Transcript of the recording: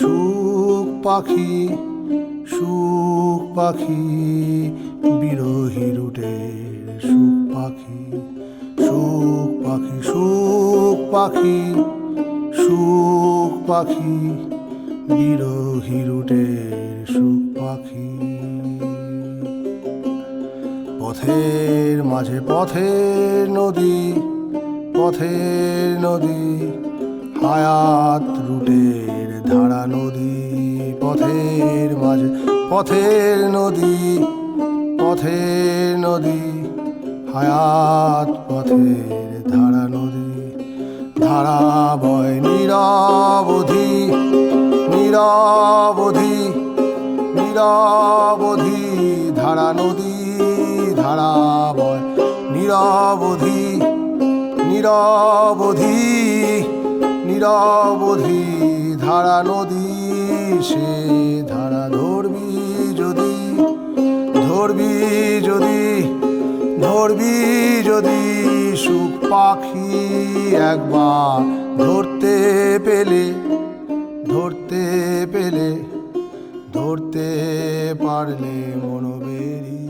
সুখ পাখি সুখ পাখি, বিরোহী রুটের সুখ পাখি সুখ পাখি সুখ পাখি সুখ পাখি, বিরোহী রুটের সুখ পাখি। পথের মাঝে পথের নদী পথের নদী, হায়াত রুটের পথের মাঝে, পথের নদী পথের নদী, হায়াত পথের ধারা নদী, ধারা বয় নিরবধি নিরবধি নিরবধি, ধারা নদী, ধারা বয় নিরবধি নিরবধি নিরবধি ধারা নদী, সে ধারা ধরবি যদি ধরবি যদি ধরবি যদি সুখ পাখি একবার ধরতে পেলে ধরতে পেলে, ধরতে পারলে মনোবেরি।